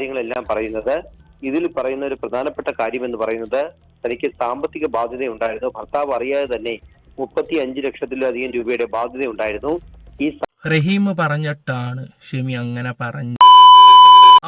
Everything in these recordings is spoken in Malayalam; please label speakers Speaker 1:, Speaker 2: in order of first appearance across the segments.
Speaker 1: കാര്യങ്ങളെല്ലാം പറയുന്നത് ഇതിൽ പറയുന്ന ഒരു പ്രധാനപ്പെട്ട കാര്യം എന്ന് പറയുന്നത് തനിക്ക് സാമ്പത്തിക ബാധ്യത ഉണ്ടായിരുന്നു ഭർത്താവ് അറിയാതെ തന്നെ മുപ്പത്തി അഞ്ച് ലക്ഷത്തിലധികം രൂപയുടെ ബാധ്യത ഉണ്ടായിരുന്നു ഈ
Speaker 2: റഹീം പറഞ്ഞിട്ടാണ് ഷെമി അങ്ങനെ പറഞ്ഞു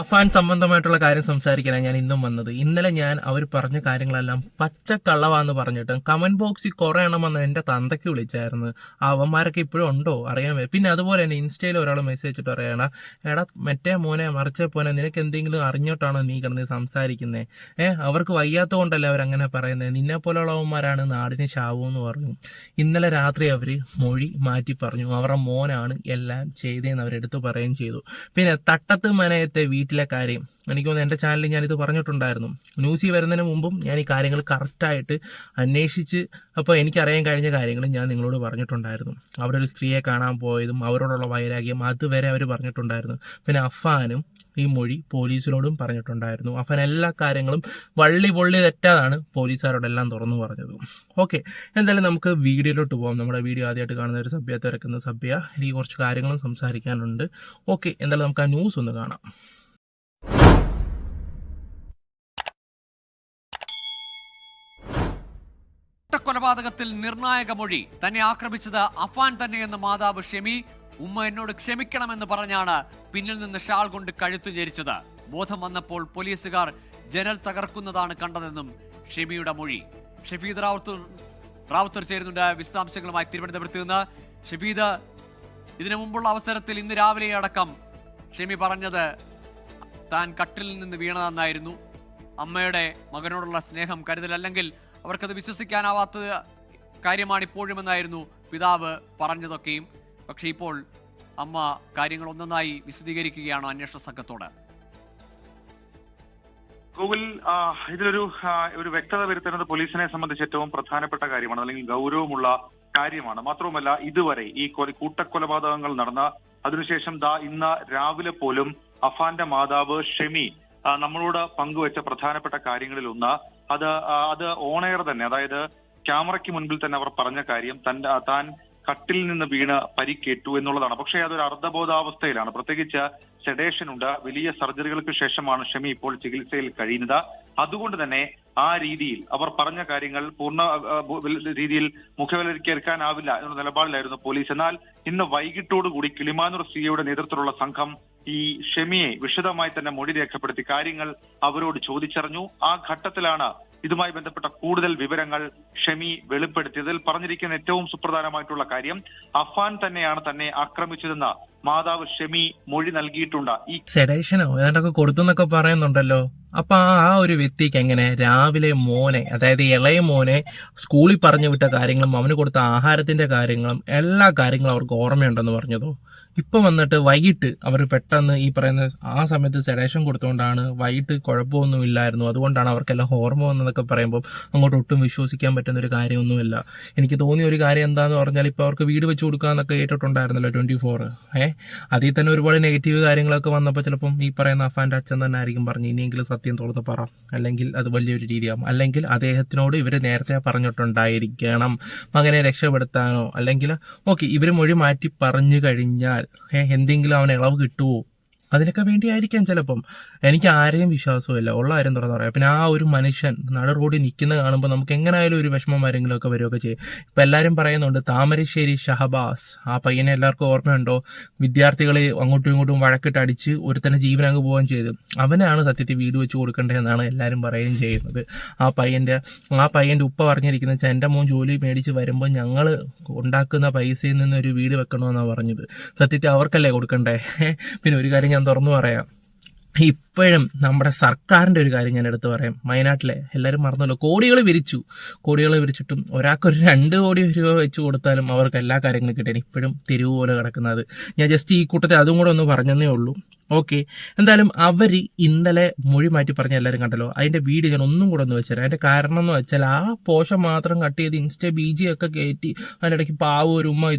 Speaker 2: അഫാൻ സംബന്ധമായിട്ടുള്ള കാര്യം സംസാരിക്കാനാണ് ഞാൻ ഇന്നും വന്നത്. ഇന്നലെ ഞാൻ അവർ പറഞ്ഞ കാര്യങ്ങളെല്ലാം പച്ചക്കള്ളവാന്ന് പറഞ്ഞിട്ട് കമന്റ് ബോക്സിൽ കുറെ എണ്ണം വന്ന് എന്റെ തന്തയ്ക്ക് വിളിച്ചായിരുന്നു. അവന്മാരൊക്കെ ഇപ്പോഴും ഉണ്ടോ? അറിയാൻ പിന്നെ അതുപോലെ തന്നെ ഇൻസ്റ്റയിൽ ഒരാൾ മെസ്സേജ് ഇട്ടിട്ട് പറയണ എടാ മറ്റേ മോനെ മറിച്ച പോനെ നിനക്ക് എന്തെങ്കിലും അറിഞ്ഞിട്ടാണോ നീ കിടന്ന് സംസാരിക്കുന്നത് ഏഹ് അവർക്ക് വയ്യാത്ത കൊണ്ടല്ലേ അവരങ്ങനെ പറയുന്നത് നിന്നെ പോലെയുള്ളവന്മാരാണ് നാടിന് ശാവം എന്ന് പറഞ്ഞു. ഇന്നലെ രാത്രി അവർ മൊഴി മാറ്റി പറഞ്ഞു. അവരുടെ മോനാണ് എല്ലാം ചെയ്തതെന്ന് അവരെടുത്ത് പറയുകയും ചെയ്തു. പിന്നെ തട്ടത്ത് മനയത്തെ വീട്ടിലെ കാര്യം. എനിക്ക് തോന്നുന്നു എന്റെ ചാനലിൽ ഞാനിത് പറഞ്ഞിട്ടുണ്ടായിരുന്നു. ന്യൂസിൽ വരുന്നതിന് മുമ്പും ഞാൻ ഈ കാര്യങ്ങൾ കറക്റ്റായിട്ട് അന്വേഷിച്ച് അപ്പോൾ എനിക്കറിയാൻ കഴിഞ്ഞ കാര്യങ്ങൾ ഞാൻ നിങ്ങളോട് പറഞ്ഞിട്ടുണ്ടായിരുന്നു. അവരൊരു സ്ത്രീയെ കാണാൻ പോയതും അവരോടുള്ള വൈരാഗ്യം അതുവരെ അവർ പറഞ്ഞിട്ടുണ്ടായിരുന്നു. പിന്നെ അഫാനും ഈ മൊഴി പോലീസിനോടും പറഞ്ഞിട്ടുണ്ടായിരുന്നു. അഫാൻ എല്ലാ കാര്യങ്ങളും വള്ളി പൊള്ളി തെറ്റാതാണ് പോലീസുകാരോടെല്ലാം തുറന്നു പറഞ്ഞത്. ഓക്കെ എന്തായാലും നമുക്ക് വീഡിയോയിലോട്ട് പോകാം നമ്മുടെ വീഡിയോ ആദ്യമായിട്ട് കാണുന്ന ഒരു സഭ്യ തിരക്കുന്ന സഭ്യ എനിക്ക് കുറച്ച് കാര്യങ്ങളും സംസാരിക്കാനുണ്ട്. ഓക്കെ എന്തായാലും നമുക്ക് ആ ന്യൂസ് ഒന്ന് കാണാം.
Speaker 3: കൊലപാതകത്തിൽ നിർണായക മൊഴി. തന്നെ ആക്രമിച്ചത് അഫാൻ തന്നെയെന്ന് മാതാവ് ഷെമി ഉമ്മ എന്നോട് ക്ഷമിക്കണമെന്ന് പറഞ്ഞാണ് പിന്നിൽ നിന്ന് ഷാൾ കൊണ്ട് കഴുത്തു ഞെരിച്ചത്. ബോധം വന്നപ്പോൾ പോലീസുകാർ ജനൽ തകർക്കുന്നതാണ് കണ്ടതെന്നും ഷെമിയുടെ മൊഴി. ഷഫീദ് റാവുത്തർ റാവുത്തർ ചേരുന്നുണ്ട്. വിശദാംശങ്ങളുമായി തിരുവനന്തപുരത്ത് നിന്ന് ഷഫീദ്. ഇതിനു മുമ്പുള്ള അവസരത്തിൽ ഇന്ന് രാവിലെ അടക്കം ഷെമി പറഞ്ഞത് താൻ കട്ടിൽ നിന്ന് വീണതെന്നായിരുന്നു. അമ്മയുടെ മകനോടുള്ള സ്നേഹം കരുതൽ അല്ലെങ്കിൽ അവർക്കത് വിശ്വസിക്കാനാവാത്ത കാര്യമാണ് ഇപ്പോഴുമെന്നായിരുന്നു പിതാവ് പറഞ്ഞതൊക്കെയും. പക്ഷേ ഇപ്പോൾ അമ്മ കാര്യങ്ങൾ ഒന്നൊന്നായി വിശദീകരിക്കുകയാണ് അന്വേഷണ സംഘത്തോട്.
Speaker 4: ഗൂഗിൾ ഇതിലൊരു ഒരു വ്യക്തത വരുത്തുന്നത് പോലീസിനെ സംബന്ധിച്ച് ഏറ്റവും പ്രധാനപ്പെട്ട കാര്യമാണ് അല്ലെങ്കിൽ ഗൗരവമുള്ള കാര്യമാണ്. മാത്രവുമല്ല ഇതുവരെ ഈ കൊല- കൂട്ടക്കൊലപാതകങ്ങൾ നടന്ന അതിനുശേഷം ദാ ഇന്ന് രാവിലെ പോലും അഫാന്റെ മാതാവ് ഷെമി നമ്മളോട് പങ്കുവച്ച പ്രധാനപ്പെട്ട കാര്യങ്ങളിൽ ഒന്ന് അത് അത് ഓണയർ തന്നെ അതായത് ക്യാമറയ്ക്ക് മുൻപിൽ തന്നെ അവർ പറഞ്ഞ കാര്യം തന്റെ താൻ കട്ടിൽ നിന്ന് വീണ് പരിക്കേറ്റു എന്നുള്ളതാണ്. പക്ഷേ അതൊരു അർദ്ധബോധാവസ്ഥയിലാണ്. പ്രത്യേകിച്ച് സെഡേഷൻ ഉണ്ട്. വലിയ സർജറികൾക്ക് ശേഷമാണ് ഷമി ഇപ്പോൾ ചികിത്സയിൽ കഴിയുന്നത്. അതുകൊണ്ട് തന്നെ ആ രീതിയിൽ അവർ പറഞ്ഞ കാര്യങ്ങൾ പൂർണ രീതിയിൽ മുഖവിലക്കെടുക്കാനാവില്ല എന്ന നിലപാടിലായിരുന്നു പോലീസ്. എന്നാൽ ഇന്ന് വൈകിട്ടോടുകൂടി കിളിമാനൂർ സിയുടെ നേതൃത്വത്തിലുള്ള സംഘം ഈ ഷെമിയെ വിശദമായി തന്നെ മൊഴി രേഖപ്പെടുത്തി കാര്യങ്ങൾ അവരോട് ചോദിച്ചറിഞ്ഞു. ആ ഘട്ടത്തിലാണ് ഇതുമായി ബന്ധപ്പെട്ട കൂടുതൽ വിവരങ്ങൾ ഷെമി വെളിപ്പെടുത്തിയതിൽ പറഞ്ഞിരിക്കുന്ന ഏറ്റവും സുപ്രധാനമായിട്ടുള്ള കാര്യം അഫാൻ തന്നെയാണ് തന്നെ ആക്രമിച്ചതെന്ന് മാതാവ് ഷെമി മൊഴി നൽകിയിട്ടുണ്ട്. ഈ
Speaker 2: സെഡേഷനോ ഏതാണ്ടൊക്കെ കൊടുത്തെന്നൊക്കെ പറയുന്നുണ്ടല്ലോ. അപ്പൊ ആ ഒരു വ്യക്തിക്ക് എങ്ങനെ? രാവിലെ മോനെ അതായത് ഇളയ മോനെ സ്കൂളിൽ പറഞ്ഞു വിട്ട കാര്യങ്ങളും അവന് കൊടുത്ത ആഹാരത്തിന്റെ കാര്യങ്ങളും എല്ലാ കാര്യങ്ങളും അവർക്ക് ഓർമ്മയുണ്ടെന്ന് പറഞ്ഞതോ? ഇപ്പം വന്നിട്ട് വൈകിട്ട് അവർ പെട്ടെന്ന് ഈ പറയുന്ന ആ സമയത്ത് സെഡേഷൻ കൊടുത്തുകൊണ്ടാണ് വൈകിട്ട് കുഴപ്പമൊന്നുമില്ലായിരുന്നു അതുകൊണ്ടാണ് അവർക്കെല്ലാം ഹോർമോൺ എന്നൊക്കെ പറയുമ്പോൾ അങ്ങോട്ട് ഒട്ടും വിശ്വസിക്കാൻ പറ്റുന്ന ഒരു കാര്യമൊന്നുമില്ല. എനിക്ക് തോന്നിയ ഒരു കാര്യം എന്താണെന്ന് പറഞ്ഞാൽ ഇപ്പോൾ അവർക്ക് വീട് വെച്ച് കൊടുക്കാമെന്നൊക്കെ കേട്ടിട്ടുണ്ടായിരുന്നല്ലോ ട്വന്റി ഫോർ ഏ? അതിൽ തന്നെ ഒരുപാട് നെഗറ്റീവ് കാര്യങ്ങളൊക്കെ വന്നപ്പോൾ ചിലപ്പം ഈ പറയുന്ന അഫാന്റെ അച്ഛൻ തന്നെ ആയിരിക്കും പറഞ്ഞു ഇനിയെങ്കിലും സത്യം തുറന്ന് പറ. അല്ലെങ്കിൽ അത് വലിയൊരു രീതിയാകും അല്ലെങ്കിൽ അദ്ദേഹത്തിനോട് ഇവർ നേരത്തെ പറഞ്ഞിട്ടുണ്ടായിരിക്കണം. മകനെ രക്ഷപ്പെടുത്താനോ അല്ലെങ്കിൽ ഓക്കെ ഇവർ മൊഴി മാറ്റി പറഞ്ഞു കഴിഞ്ഞാൽ എന്തെങ്കിലും അവന് ഇളവ് കിട്ടുമോ അതിനൊക്കെ വേണ്ടിയായിരിക്കാം ചിലപ്പം. എനിക്ക് ആരെയും വിശ്വാസമില്ല ഉള്ള കാര്യം തുറന്നു പറയാം. പിന്നെ ആ ഒരു മനുഷ്യൻ നട റോഡിൽ നിൽക്കുന്ന കാണുമ്പോൾ നമുക്ക് എങ്ങനെയായാലും ഒരു വിഷമം ആരെങ്കിലും ഒക്കെ വരികയൊക്കെ ചെയ്യും. ഇപ്പം എല്ലാവരും പറയുന്നുണ്ട് താമരശ്ശേരി ഷഹബാസ്. ആ പയ്യനെ എല്ലാവർക്കും ഓർമ്മയുണ്ടോ? വിദ്യാർത്ഥികളെ അങ്ങോട്ടും ഇങ്ങോട്ടും വഴക്കിട്ട് അടിച്ച് ഒരുത്തന്നെ ജീവൻ അങ്ങ് പോവുകയും ചെയ്തു. അവനാണ് സത്യത്തിൽ വീട് വെച്ച് കൊടുക്കേണ്ടതെന്നാണ് എല്ലാവരും പറയുകയും ചെയ്യുന്നത്. ആ പയ്യന്റെ ആ പയ്യന്റെ ഉപ്പ പറഞ്ഞിരിക്കുന്നത് വെച്ചാൽ എന്റെ മോൻ ജോലി മേടിച്ച് വരുമ്പോൾ ഞങ്ങൾ ഉണ്ടാക്കുന്ന പൈസയിൽ നിന്ന് ഒരു വീട് വെക്കണമെന്നാണ് പറഞ്ഞത്. സത്യത്തിൽ അവർക്കല്ലേ കൊടുക്കണ്ടേ? പിന്നെ ഒരു കാര്യം ഞാൻ തുറന്നു പറയാം. ഇപ്പോഴും നമ്മുടെ സർക്കാരിന്റെ ഒരു കാര്യം ഞാൻ എടുത്തു പറയാം. വയനാട്ടിലെ എല്ലാവരും മറന്നല്ലോ കോടികൾ വിരിച്ചു. കോടികൾ വിരിച്ചിട്ടും ഒരാൾക്കൊരു രണ്ട് കോടി രൂപ വെച്ച് കൊടുത്താലും അവർക്ക് എല്ലാ കാര്യങ്ങളും കിട്ടാൻ ഇപ്പോഴും തെരുവ് പോലെ കിടക്കുന്നത്. ഞാൻ ജസ്റ്റ് ഈ കൂട്ടത്തിൽ അതും കൂടെ ഒന്ന് പറഞ്ഞതേ ഉള്ളൂ. ഓക്കെ എന്തായാലും അവർ ഇന്നലെ മൊഴി മാറ്റി പറഞ്ഞ എല്ലാവരും കണ്ടല്ലോ. അതിന്റെ വീഡിയോ ഞാൻ ഒന്നും കൂടെ ഒന്ന് വെച്ചുതരാം അതിന്റെ കാരണം എന്ന് വെച്ചാൽ ആ പോഷം മാത്രം കട്ട് ചെയ്ത് ഇൻസ്റ്റ ബി ജി ഒക്കെ കയറ്റി അതിനിടയ്ക്ക് പാവ ഒരു ഉമ്മ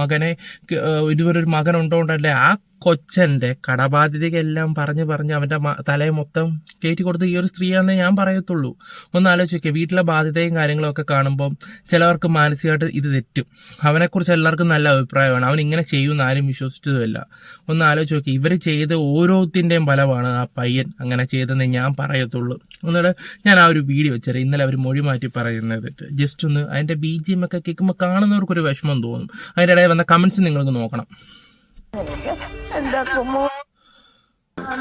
Speaker 2: മകനെ ക- ഒരു ഇതുപോലൊരു മകൻ ഉണ്ടോണ്ടല്ലേ ആ കൊച്ചന്റെ കടബാധ്യതയ്ക്കെല്ലാം പറഞ്ഞ് പറഞ്ഞ് അവന്റെ തലയെ മൊത്തം കയറ്റി കൊടുത്ത് ഈ ഒരു സ്ത്രീയാണെന്നേ ഞാൻ പറയത്തുള്ളൂ. ഒന്ന് ആലോചിക്കുക വീട്ടിലെ ബാധ്യതയും കാര്യങ്ങളൊക്കെ കാണുമ്പോൾ ചിലവർക്ക് മാനസികമായിട്ട് ഇത് തെറ്റും. അവനെക്കുറിച്ച് എല്ലാവർക്കും നല്ല അഭിപ്രായമാണ്. അവൻ ഇങ്ങനെ ചെയ്യുമെന്ന് ആരും വിശ്വസിച്ചതുമില്ല. ഒന്ന് ആലോചിച്ച് നോക്കി ഇവർ ചെയ്ത ഓരോത്തിന്റെയും ഫലമാണ് ആ പയ്യൻ അങ്ങനെ ചെയ്തതെന്ന് ഞാൻ പറയത്തുള്ളൂ. എന്നിട്ട് ഞാൻ ആ ഒരു വീഡിയോ വെച്ചത് ഇന്നലെ അവർ മൊഴി മാറ്റി പറയുന്നത്. ജസ്റ്റ് ഒന്ന് അതിന്റെ ബി ജി എം ഒക്കെ കേൾക്കുമ്പോൾ കാണുന്നവർക്കൊരു വിഷമം തോന്നും. അതിന്റെ ഇടയിൽ വന്ന കമൻസ് നിങ്ങൾക്ക് നോക്കണം.
Speaker 5: എന്റെ കുമ്മു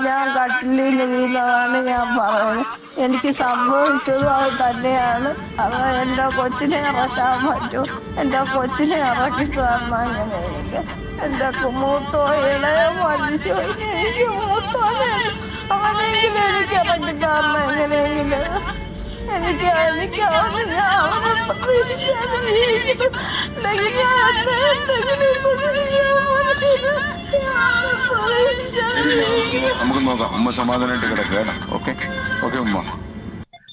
Speaker 5: ഞാൻ കട്ടിലിൽ വീണതാണ് ഞാൻ പറഞ്ഞത് എനിക്ക് സംഭവിച്ചത് അത് തന്നെയാണ്. അത് എന്റെ കൊച്ചിനെ ഇറക്കാൻ പറ്റൂ. എന്റെ കൊച്ചിനെ ഇറക്കി തരണം അങ്ങനെ എനിക്ക് എന്റെ മൂത്തോ ഇളയ മരിച്ചു. എനിക്ക് മൂത്തോ അവനെങ്കിലും എനിക്ക് ഇറക്കി തരണം എങ്ങനെയെങ്കിലും. എനിക്ക് എനിക്ക് അവന് ഞാൻ
Speaker 6: നോക്കാം. അമ്മ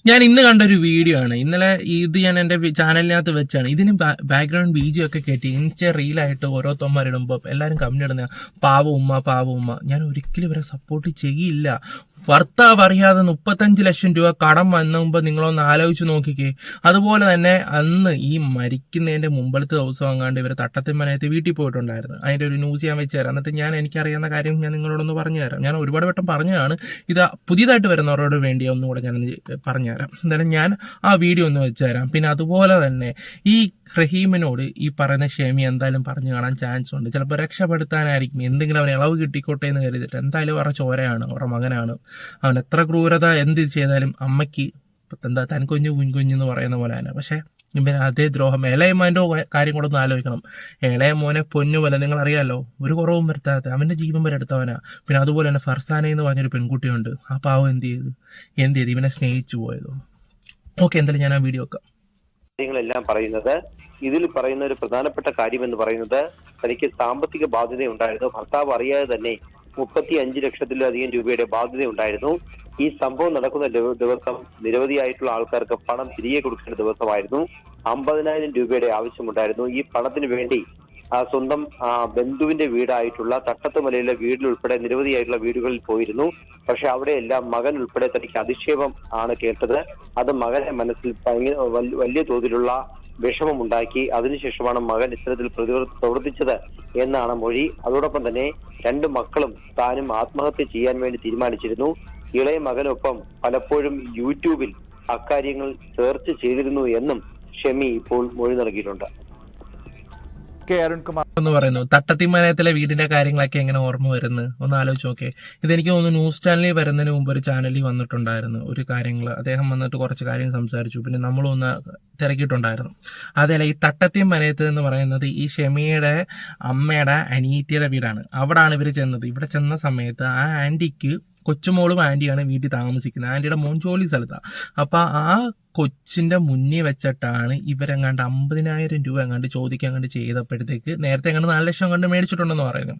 Speaker 2: ഞാൻ ഇന്ന് കണ്ട ഒരു വീഡിയോ ആണ്. ഇന്നലെ ഇത് ഞാൻ എന്റെ ചാനലിനകത്ത് വെച്ചാണ്. ഇതിന് ബാക്ക്ഗ്രൗണ്ട് ബീജി ഒക്കെ കേട്ടി. ഇൻസ്റ്റ റീലായിട്ട് ഓരോരുത്തന്മാരിടുമ്പോൾ എല്ലാവരും കമന്റ് ഇടുന്ന പാവ ഉമ്മ പാവ ഉമ്മ. ഞാൻ ഒരിക്കലും ഇവരെ സപ്പോർട്ട് ചെയ്യില്ല. ഭർത്താവ് അറിയാതെ മുപ്പത്തഞ്ച് ലക്ഷം രൂപ കടം വന്നുമ്പോൾ നിങ്ങളൊന്ന് ആലോചിച്ച് നോക്കിക്കേ. അതുപോലെ തന്നെ അന്ന് ഈ മരിക്കുന്നതിന്റെ മുമ്പിലത്തെ ദിവസം അങ്ങാണ്ട് ഇവർ തട്ടത്തിമ്മനയത്ത് വീട്ടിൽ പോയിട്ടുണ്ടായിരുന്നു. അതിന്റെ ഒരു ന്യൂസ് ഞാൻ വെച്ച് എന്നിട്ട് ഞാൻ എനിക്കറിയാവുന്ന കാര്യം ഞാൻ നിങ്ങളോടൊന്ന് പറഞ്ഞു തരാം. ഞാൻ ഒരുപാട് വട്ടം പറഞ്ഞതാണ്. ഇത് പുതിയതായിട്ട് വരുന്നവരോട് വേണ്ടി ഒന്നുകൂടെ ഞാൻ പറഞ്ഞു തരാം. എന്തായാലും ഞാൻ ആ വീഡിയോ ഒന്ന് വെച്ച് തരാം. പിന്നെ അതുപോലെ തന്നെ ഈ റഹീമിനോട് ഈ പറയുന്ന ഷെമി എന്തായാലും പറഞ്ഞു കാണാൻ ചാൻസ് ഉണ്ട്. ചിലപ്പോൾ രക്ഷപ്പെടുത്താനായിരിക്കും. എന്തെങ്കിലും അവന് ഇളവ് കിട്ടിക്കോട്ടെ എന്ന് കരുതിയിട്ട്. എന്തായാലും അവരുടെ ചോരയാണ് അവരുടെ മകനാണ്. അവൻ എത്ര ക്രൂരത എന്ത് ചെയ്താലും അമ്മയ്ക്ക് എന്താ തൻ കുഞ്ഞു കുഞ്ഞു എന്ന് പറയുന്ന പോലെ തന്നെ പക്ഷേ പിന്നെ അതേ ദ്രോഹം. ഇളയമ്മേന്റെ കാര്യം കൂടെ ഒന്ന് ആലോചിക്കണം. ഇളയ മോനെ പൊന്നു പോലെ നിങ്ങൾ അറിയാലോ ഒരു കുറവും വരുത്താതെ അവന്റെ ജീവൻ വരെ എടുത്തവനാ. പിന്നെ അതുപോലെ തന്നെ ഫർസാന എന്ന് പറഞ്ഞൊരു പെൺകുട്ടിയുണ്ട്. ആ പാവം എന്ത് ചെയ്തു? എന്ത് ചെയ്തു? ഇവനെ സ്നേഹിച്ചു പോയതോ? ഓക്കെ എന്തായാലും ഞാൻ ആ വീഡിയോ
Speaker 1: നിങ്ങളെല്ലാം പറയുന്നത് ഇതിൽ പറയുന്ന ഒരു പ്രധാനപ്പെട്ട കാര്യം എന്ന് പറയുന്നത് തനിക്ക് സാമ്പത്തിക ബാധ്യത ഉണ്ടായിരുന്നു ഭർത്താവ് അറിയാതെ തന്നെ മുപ്പത്തി അഞ്ച് ലക്ഷത്തിലധികം രൂപയുടെ ബാധ്യത ഉണ്ടായിരുന്നു ഈ സംഭവം നടക്കുന്ന ദിവ- ദിവസം നിരവധിയായിട്ടുള്ള ആൾക്കാർക്ക് പണം തിരികെ കൊടുക്കേണ്ട ദിവസമായിരുന്നു. അമ്പതിനായിരം രൂപയുടെ ആവശ്യമുണ്ടായിരുന്നു. ഈ പണത്തിന് വേണ്ടി സ്വന്തം ബന്ധുവിന്റെ വീടായിട്ടുള്ള തട്ടത്തുമലയിലെ വീടിലുൾപ്പെടെ നിരവധിയായിട്ടുള്ള വീടുകളിൽ പോയിരുന്നു. പക്ഷെ അവിടെയെല്ലാം മകൻ ഉൾപ്പെടെ തനിക്ക് അധിക്ഷേപം ആണ് കേട്ടത്. അത് മകനെ മനസ്സിൽ വലിയ തോതിലുള്ള വിഷമമുണ്ടാക്കി. അതിനുശേഷമാണ് മകൻ ഇത്തരത്തിൽ പ്രവർത്തിച്ചത് എന്നാണ് മൊഴി. അതോടൊപ്പം തന്നെ രണ്ട് മക്കളും താനും ആത്മഹത്യ ചെയ്യാൻ വേണ്ടി തീരുമാനിച്ചിരുന്നു. ഇളയ മകനൊപ്പം പലപ്പോഴും യൂട്യൂബിൽ അക്കാര്യങ്ങൾ സെർച്ച് ചെയ്തിരുന്നു എന്നും ഷെമി ഇപ്പോൾ മൊഴി നൽകിയിട്ടുണ്ട്.
Speaker 7: കെ അരുൺകുമാർ
Speaker 2: എന്ന് പറയുന്നു. തട്ടത്തിമലയത്തിലെ വീടിന്റെ കാര്യങ്ങളൊക്കെ എങ്ങനെ ഓർമ്മ വരുന്നു? ഒന്ന് ആലോചിച്ച് നോക്കേ ഇതെനിക്ക് തോന്നുന്നു ന്യൂസ് ചാനലിൽ വരുന്നതിന് മുമ്പ് ഒരു ചാനലിൽ വന്നിട്ടുണ്ടായിരുന്നു ഒരു കാര്യങ്ങൾ അദ്ദേഹം വന്നിട്ട് കുറച്ച് കാര്യം സംസാരിച്ചു. പിന്നെ നമ്മളൊന്ന് ഒന്ന് തിരക്കിയിട്ടുണ്ടായിരുന്നു. അതല്ല ഈ തട്ടത്തിയും മലയത്ത് എന്ന് പറയുന്നത് ഈ ഷെമിയുടെ അമ്മയുടെ അനീത്തിയുടെ വീടാണ്. അവിടാണ് ഇവർ ചെന്നത്. ഇവിടെ ചെന്ന സമയത്ത് ആ ആന്റിക്ക് കൊച്ചുമോളും ആന്റിയാണ് വീട്ടിൽ താമസിക്കുന്നത്. ആന്റിയുടെ മോൻ ജോലി സ്ഥലത്താണ് അപ്പൊ ആ കൊച്ചിന്റെ മുന്നിൽ വെച്ചിട്ടാണ് ഇവരെങ്ങാണ്ട് അമ്പതിനായിരം രൂപ എങ്ങാണ്ട് ചോദിക്കാൻ കണ്ട് ചെയ്തപ്പോഴത്തേക്ക് നേരത്തെ എങ്ങാണ്ട് നാല് ലക്ഷം കണ്ട് മേടിച്ചിട്ടുണ്ടെന്ന് പറയുന്നു.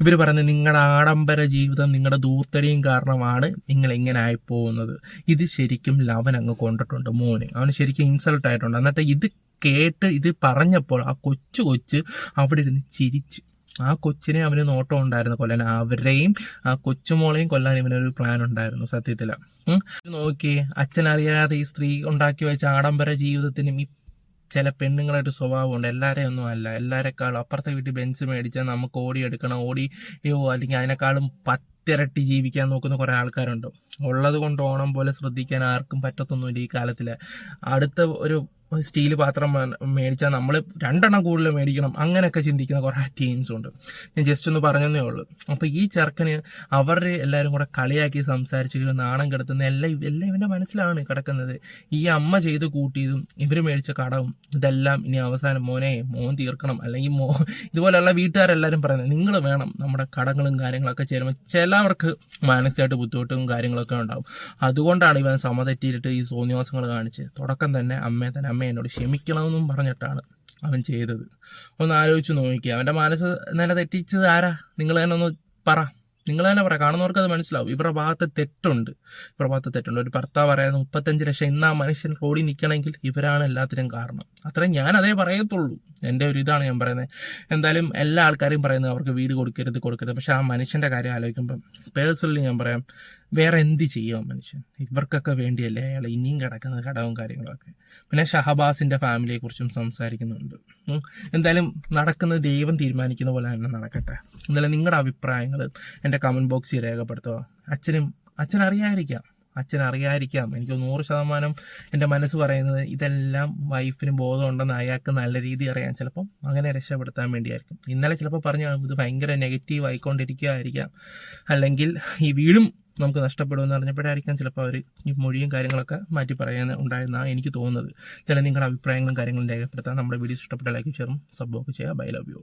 Speaker 2: ഇവർ പറയുന്നത് നിങ്ങളുടെ ആഡംബര ജീവിതം നിങ്ങളുടെ ദൂർത്തടിയും കാരണമാണ് നിങ്ങൾ ഇങ്ങനെ ആയിപ്പോകുന്നത് ഇത് ശരിക്കും ലവൻ അങ്ങ് കൊണ്ടിട്ടുണ്ട് മോന്. അവന് ശരിക്കും ഇൻസൾട്ട് ആയിട്ടുണ്ട് എന്നിട്ട് ഇത് കേട്ട് ഇത് പറഞ്ഞപ്പോൾ ആ കൊച്ചു കൊച്ച് അവിടെ ഇരുന്ന് ചിരിച്ച് ആ കൊച്ചിനെ അവന് നോട്ടം ഉണ്ടായിരുന്നു കൊല്ലാൻ. അവരെയും ആ കൊച്ചുമോളെയും കൊല്ലാൻ ഇവനൊരു പ്ലാൻ ഉണ്ടായിരുന്നു സത്യത്തിൽ നോക്കി അച്ഛൻ അറിയാതെ ഈ സ്ത്രീ ഉണ്ടാക്കി വെച്ച ആഡംബര ജീവിതത്തിനും ഈ ചില പെണ്ണുങ്ങളൊരു സ്വഭാവമുണ്ട്. എല്ലാവരെയും ഒന്നും അല്ല. എല്ലാവരെക്കാളും അപ്പുറത്തെ വീട്ടിൽ ബെഞ്ച് മേടിച്ചാൽ നമുക്ക് ഓടി യോ അല്ലെങ്കിൽ അതിനേക്കാളും പത്തിരട്ടി ജീവിക്കാൻ നോക്കുന്ന കുറേ ആൾക്കാരുണ്ട്. ഉള്ളത് കൊണ്ട് ഓണം പോലെ ശ്രദ്ധിക്കാൻ ആർക്കും പറ്റത്തൊന്നുമില്ല ഈ കാലത്തിൽ അടുത്ത ഒരു സ്റ്റീൽ പാത്രം മേടിച്ചാൽ നമ്മൾ രണ്ടെണ്ണം കൂടുതൽ മേടിക്കണം അങ്ങനെയൊക്കെ ചിന്തിക്കുന്ന കുറേ ടീംസ് ഉണ്ട്. ഞാൻ ജസ്റ്റ് ഒന്ന് പറഞ്ഞതേ ഉള്ളൂ. അപ്പോൾ ഈ ചെറുക്കന് അവരുടെ എല്ലാവരും കൂടെ കളിയാക്കി സംസാരിച്ച് നാണം കിടത്തുന്ന എല്ലാം എല്ലാം ഇവന്റെ മനസ്സിലാണ് കിടക്കുന്നത്. ഈ അമ്മ ചെയ്ത് കൂട്ടിയതും ഇവർ മേടിച്ച കടവും ഇതെല്ലാം ഇനി അവസാനം മോനെ മോൻ തീർക്കണം. അല്ലെങ്കിൽ മോ ഇതുപോലെയുള്ള വീട്ടുകാരെല്ലാവരും പറയുന്നത് നിങ്ങൾ വേണം നമ്മുടെ കടങ്ങളും കാര്യങ്ങളൊക്കെ ചേരുമ്പോൾ ചിലവർക്ക് മാനസികമായിട്ട് ബുദ്ധിമുട്ടും കാര്യങ്ങളൊക്കെ ഉണ്ടാവും. അതുകൊണ്ടാണ് ഇവൻ സമതെറ്റിയിട്ട് ഈ സോന്യാസങ്ങൾ കാണിച്ച് തുടക്കം തന്നെ അമ്മയെ തന്നെ അമ്മ എന്നോട് ക്ഷമിക്കണമെന്നും പറഞ്ഞിട്ടാണ് അവൻ ചെയ്തത്. ഒന്ന് ആലോചിച്ച് നോക്കിക്കുക അവന്റെ മനസ്സ് നില തെറ്റിച്ചത് ആരാ? നിങ്ങൾ തന്നെ ഒന്ന് പറ. നിങ്ങൾ തന്നെ പറയാം കാണുന്നവർക്ക് അത് മനസ്സിലാവും. ഇവരുടെ ഭാഗത്ത് തെറ്റുണ്ട്. ഇവരുടെ ഭാഗത്ത് തെറ്റുണ്ട്. ഒരു ഭർത്താവ് പറയുന്നത് മുപ്പത്തഞ്ച് ലക്ഷം. ഇന്ന് ആ മനുഷ്യൻ റോഡിൽ നിൽക്കണമെങ്കിൽ ഇവരാണ് എല്ലാത്തിനും കാരണം. അത്രയും ഞാൻ അതേ പറയത്തുള്ളൂ. എന്റെ ഒരു ഇതാണ് ഞാൻ പറയുന്നത്. എന്തായാലും എല്ലാ ആൾക്കാരും പറയുന്നത് അവർക്ക് വീട് കൊടുക്കരുത് കൊടുക്കരുത്. പക്ഷേ ആ മനുഷ്യന്റെ കാര്യം ആലോചിക്കുമ്പം പേഴ്സണലി ഞാൻ പറയാം വേറെ എന്ത് ചെയ്യുമോ മനുഷ്യൻ? ഇവർക്കൊക്കെ വേണ്ടിയല്ലേ അയാൾ ഇനിയും കിടക്കുന്ന കടവും കാര്യങ്ങളൊക്കെ? പിന്നെ ഷഹബാസിന്റെ ഫാമിലിയെക്കുറിച്ചും സംസാരിക്കുന്നുണ്ട്. എന്തായാലും നടക്കുന്നത് ദൈവം തീരുമാനിക്കുന്ന പോലെ തന്നെ നടക്കട്ടെ. എന്തായാലും നിങ്ങളുടെ അഭിപ്രായങ്ങൾ എന്റെ കമന്റ് ബോക്സിൽ രേഖപ്പെടുത്തുക. അച്ഛനും അച്ഛൻ അറിയാതിരിക്കാം. അച്ഛൻ അറിയാതിരിക്കാം. എനിക്ക് നൂറ് ശതമാനം എന്റെ മനസ്സ് പറയുന്നത് ഇതെല്ലാം വൈഫിന് ബോധമുണ്ടെന്ന് അയാൾക്ക് നല്ല രീതി അറിയാം. ചിലപ്പം അങ്ങനെ രക്ഷപ്പെടുത്താൻ വേണ്ടിയായിരിക്കും. ഇന്നലെ ചിലപ്പോൾ പറഞ്ഞു ഇത് ഭയങ്കര നെഗറ്റീവ് ആയിക്കൊണ്ടിരിക്കുകയായിരിക്കാം അല്ലെങ്കിൽ ഈ വീടും നമുക്ക് നഷ്ടപ്പെടുമെന്ന് അറിഞ്ഞപ്പോഴായിരിക്കാം ചിലപ്പോൾ അവർ ഈ മൊഴിയും കാര്യങ്ങളൊക്കെ മാറ്റി പറയാൻ ഉണ്ടായെന്നാണ് എനിക്ക് തോന്നുന്നത്. ചില നിങ്ങളുടെ അഭിപ്രായങ്ങളും കാര്യങ്ങളും രേഖപ്പെടുത്താൻ നമ്മുടെ വീഡിയോസ് ഇഷ്ടപ്പെട്ട ലൈക്ക് ഷെയറും സബ്ബൊക്കെ ചെയ്യുക. Bye love you